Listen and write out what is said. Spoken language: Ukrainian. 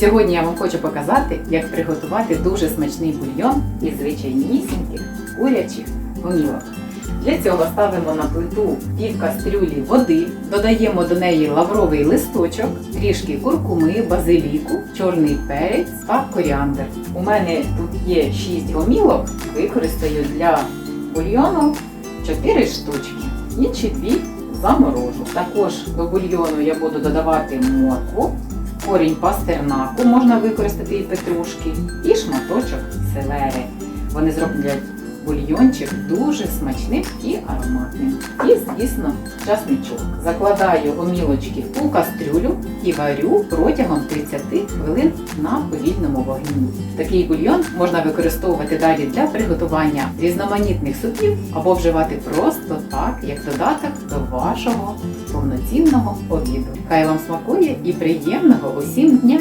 Сьогодні я вам хочу показати, як приготувати дуже смачний бульйон із звичайнісіньких курячих гомілок. Для цього ставимо на плиту пів кастрюлі води, додаємо до неї лавровий листочок, трішки куркуми, базиліку, чорний перець та коріандр. У мене тут є 6 гомілок, використаю для бульйону 4 штучки, інші 2 заморожу. Також до бульйону я буду додавати моркву, корінь пастернаку, можна використати і петрушки, і шматочок селери. Вони зроблять бульйончик дуже смачним і ароматним. І, звісно, часничок. Закладаю омілочки у кастрюлю і варю протягом 30 хвилин на повільному вогні. Такий бульйон можна використовувати далі для приготування різноманітних супів або вживати просто так, як додаток до вашого повноцінного обіду. Хай вам смакує і приємного усім дня!